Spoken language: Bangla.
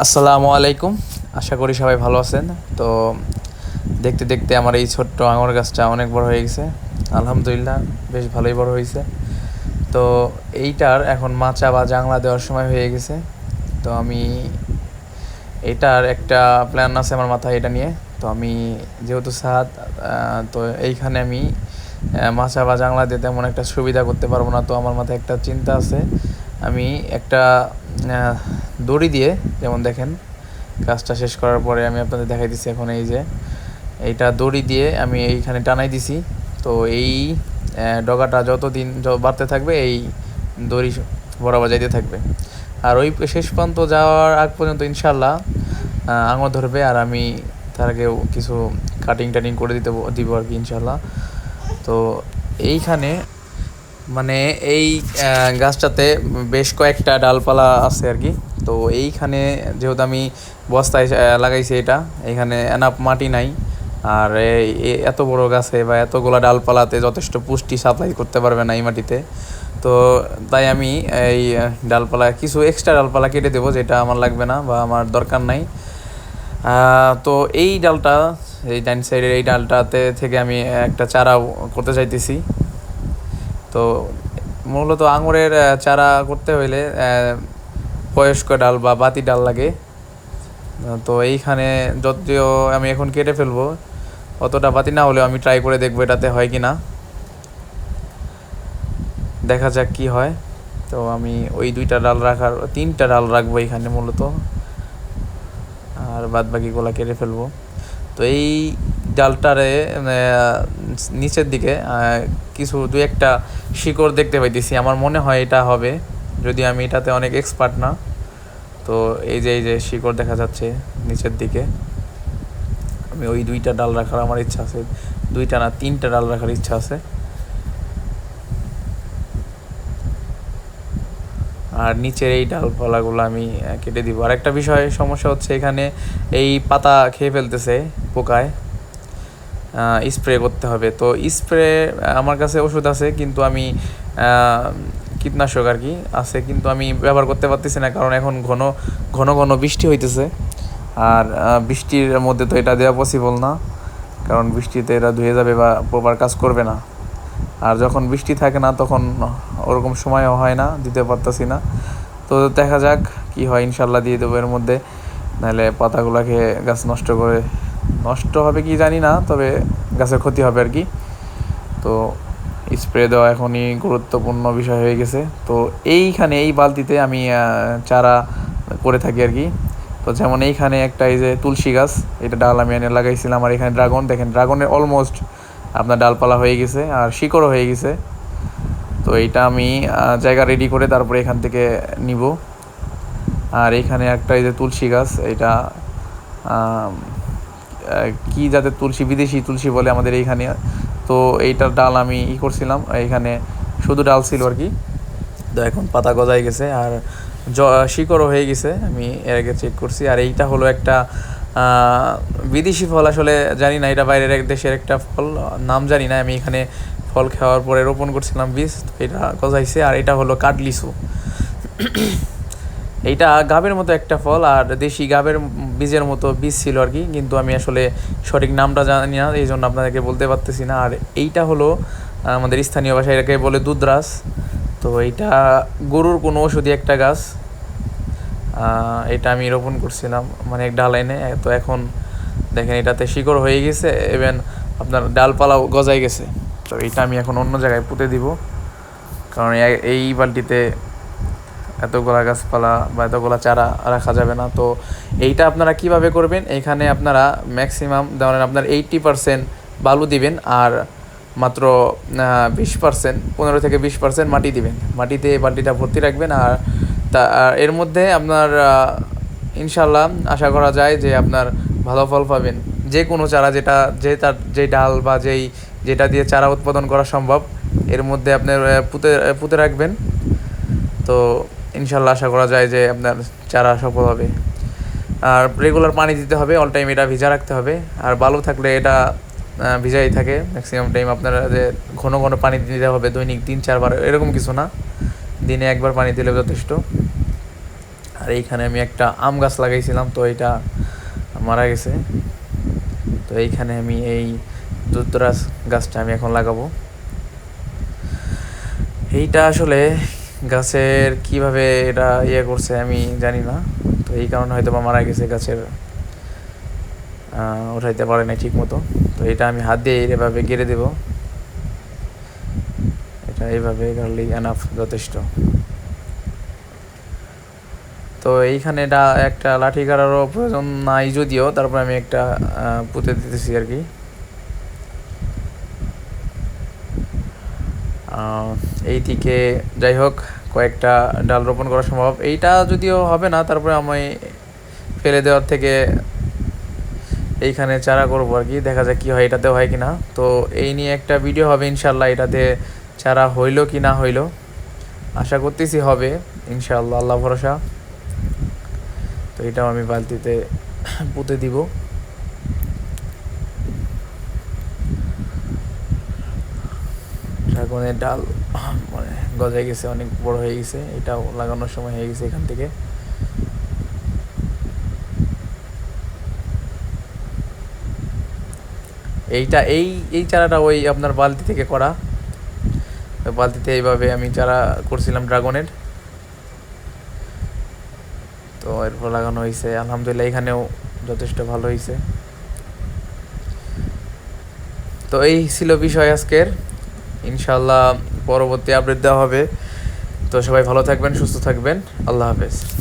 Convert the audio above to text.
আসসালামু আলাইকুম। আশা করি সবাই ভালো আছেন। তো দেখতে দেখতে আমার এই ছোট্ট আঙুর গাছটা অনেক বড় হয়ে গেছে। আলহামদুলিল্লাহ, বেশ ভালোই বড় হয়েছে। তো এইটার এখন মাচা বা জাংলা দেওয়ার সময় হয়ে গেছে। তো আমি এটার একটা প্ল্যান আছে আমার মাথায় এটা নিয়ে। তো আমি যেহেতু সাদ তো এইখানে আমি মাচা বা জাংলা দিয়ে তেমন একটা সুবিধা করতে পারব না। তো আমার মাথায় একটা চিন্তা আছে। আমি একটা দড়ি দিয়ে, যেমন দেখেন, কাজটা শেষ করার পরে আমি আপনাদের দেখাই দিচ্ছি এখন এই যে, এইটা দড়ি দিয়ে আমি এইখানে টানাই দিছি। তো এই ডগাটা যতদিন য- বাড়তে থাকবে, এই দড়ি বরাবর যাইতে থাকবে। আর ওই শেষ পর্যন্ত যাওয়ার আগ পর্যন্ত ইনশাল্লাহ আঙুর ধরবে আর আমি তার আগেও কিছু কাটিং টাটিং করে দিতে দিব আর কি ইনশাল্লাহ তো এইখানে মানে এই গাছটাতে বেশ কয়েকটা ডালপালা আছে আর কি। তো এইখানে যেহেতু আমি বস্তায় লাগাইছি এটা এখানে এনাপ মাটি নাই। আর এত বড় গাছে বা এতগুলা ডালপালাতে যথেষ্ট পুষ্টি সাপ্লাই করতে পারবে না এই মাটিতে। তো তাই আমি এই ডালপালা, কিছু এক্সট্রা ডালপালা কেটে দেবো যেটা আমার লাগবে না বা আমার দরকার নাই। তো এই ডালটা, এই ডাইন সাইডের এই ডালটাতে থেকে আমি একটা চারা করতে চাইতেছি। তো মূলত আঙুরের চারা করতে হইলে বয়স্ক ডাল বা বাতি ডাল লাগে। তো এইখানে যদিও আমি এখন কেটে ফেলব, অতটা বাতি না হলেও আমি ট্রাই করে দেখব এটাতে হয় কি না দেখা যাক কি হয়। তো আমি ওই দুইটা ডাল রাখার, তিনটা ডাল রাখব এখানে মূলত। আর বাদ বাকিগুলো কেটে ফেলব। তো এই ডালটারে নিচের দিকে কিছু দু একটা শিকড় দেখতে পাইতেছি। আমার মনে হয় এটা হবে যদি আমি এটাতে অনেক এক্সপার্ট না, তো এই যে এই যে শিকড় দেখা যাচ্ছে নিচের দিকে, আমি ওই দুইটা ডাল রাখার আমার ইচ্ছা আছে, দুইটা না তিনটা ডাল রাখার ইচ্ছা আছে। আর নিচের এই ডালপালাগুলো আমি কেটে দিব। আর একটা বিষয়, সমস্যা হচ্ছে এখানে এই পাতা খেয়ে ফেলতেছে পোকায় স্প্রে করতে হবে। তো স্প্রে আমার কাছে ওষুধ আছে, কিন্তু আমি কীটনাশক আর কি আছে, কিন্তু আমি ব্যবহার করতে পারতেছি না, কারণ এখন ঘন ঘন ঘন বৃষ্টি হইতেছে। আর বৃষ্টির মধ্যে তো এটা দেওয়া পসিবল না, কারণ বৃষ্টিতে এটা ধুয়ে যাবে বা প্রপার কাজ করবে না। আর যখন বৃষ্টি থাকে না, তখন ওরকম সময়ও হয় না, দিতে পারতাছি না। তো দেখা যাক কি হয় ইনশাল্লাহ দিয়ে দেবো এর মধ্যে। নাহলে পাতাগুলোকে গাছ নষ্ট করে, নষ্ট হবে কি জানি না, তবে গাছের ক্ষতি হবে আর কি। তো স্প্রে দেওয়া এখনই গুরুত্বপূর্ণ বিষয় হয়ে গেছে। তো এইখানে, এই বালতিতে আমি চারা করে থাকি আর কি। তো যেমন এইখানে একটা এই যে তুলসী গাছ, এটা ডাল আমি এনে লাগাইছিলাম। আর এখানে ড্রাগন, দেখেন ড্রাগনের অলমোস্ট আপনার ডালপালা হয়ে গেছে আর শিকড়ও হয়ে গেছে। তো এইটা আমি জায়গা রেডি করে তারপরে এখান থেকে নিব। আর এখানে একটা এই যে তুলসী গাছ, এটা কি জাতের তুলসী? বিদেশি তুলসী বলে আমাদের এইখানে তো এইটার ডাল আমি ই করছিলাম, এইখানে শুধু ডাল ছিল আর কি। তো এখন পাতা গজাই গেছে আর জ- শিকড়ও হয়ে গেছে, আমি এর আগে চেক করছি। আর এইটা হলো একটা বিদেশি ফল আসলে জানি না, এটা বাইরের এক দেশের একটা ফল, নাম জানি না, আমি এখানে ফল খাওয়ার পরে রোপণ করছিলাম বীজ, তো এটা গজাইছে। আর এটা হলো কাঠলিচু। এইটা গাবের মতো একটা ফল আর দেশি গাবের বীজের মতো বীজ ছিল আর কি, কিন্তু আমি আসলে সঠিক নামটা জানি না, এই জন্য আপনাদেরকে বলতে পারতেছি না। আর এইটা হলো আমাদের স্থানীয় ভাষায় এটাকে বলে দুধরাস তো এইটা গরুর কোনো ওষুধি একটা গাছ। এটা আমি রোপণ করছিলাম মানে এক ডাল এনে তো এখন দেখেন এটাতে শিকড় হয়ে গেছে এবং আপনার ডালপালাও গজাই গেছে। তো এইটা আমি এখন অন্য জায়গায় পুঁতে দিব। কারণ এই বালতিতে এতগুলা গাছপালা বা এতগুলা চারা রাখা যাবে না। তো এইটা আপনারা কীভাবে করবেন? এখানে আপনারা ম্যাক্সিমাম ধরেন আপনার এইটটি পারসেন্ট বালু দিবেন আর মাত্র বিশ পার্সেন্ট পনেরো থেকে বিশ পার্সেন্ট মাটি দিবেন। মাটিতে বালতিটা ভর্তি রাখবেন আর তা এর মধ্যে আপনার ইনশাল্লাহ আশা করা যায় যে আপনার ভালো ফল পাবেন। যে কোনো চারা যেটা, যে তার, যে ডাল বা যেই, যেটা দিয়ে চারা উৎপাদন করা সম্ভব, এর মধ্যে আপনার পুঁতে পুঁতে রাখবেন। তো ইনশাল্লাহ আশা করা যায় যে আপনার চারা সফল হবে। আর রেগুলার পানি দিতে হবে অল টাইম এটা ভিজা রাখতে হবে। আর বালু থাকলে এটা ভিজাই থাকে। ম্যাক্সিমাম টাইম আপনারা যে ঘন ঘন পানি দিতে হবে, দৈনিক তিন চারবার, এরকম কিছু না। দিনে একবার পানি দিলে যথেষ্ট। আর এইখানে আমি একটা আম গাছ লাগাইছিলাম, তো এটা মারা গেছে। তো এইখানে আমি এই দুধরাজ গাছটা আমি এখন লাগাবো। এইটা আসলে গাছের কীভাবে এটা ইয়ে করছে আমি জানি না। তো এই কারণে হয়তো বা মারা গেছে গাছের উঠাইতে পারে নাই ঠিক মতো তো এটা আমি হাত দিয়ে এভাবে গেড়ে দেব। এটা এইভাবে গাড়লেই এনাফ যথেষ্ট। তো এইখানে এটা একটা লাঠি কাটারও প্রয়োজন নাই যদিও, তারপর আমি একটা পুঁতে দিতেছি আর কি। এই দিকে যাই হোক, কয়েকটা ডাল রোপণ করা সম্ভব। এইটা যদিও হবে না, তারপরে আমি ফেলে দেওয়ার থেকে এইখানে চারা করব আর কি, দেখা যাক কি হয়, এটাতে হয় কি না তো এই নিয়ে একটা ভিডিও হবে ইনশাল্লাহ এটাতে চারা হইল কি না হইল। আশা করতেছি হবে ইনশাল্লাহ আল্লাহ ভরসা। তো এটাও আমি বালতিতে পুঁতে দিব। ড্রাগনের ডাল মানে গজায় গেছে, অনেক বড় হয়ে গেছে। এটাও লাগানোর সময় হয়ে গেছে এখান থেকে। এইটা, এই এই চারাটা ওই আপনার বালতি থেকে করা। বালতিতে এইভাবে আমি চারা করছিলাম ড্রাগনের। তো এরপর লাগানো হয়েছে। আলহামদুলিল্লাহ এখানেও যথেষ্ট ভালো হয়েছে। তো এই ছিল বিষয় আজকের। ইনশাল্লাহ পরবর্তী আপডেট দেওয়া হবে। তো সবাই ভালো থাকবেন সুস্থ থাকবেন। আল্লাহ হাফেজ।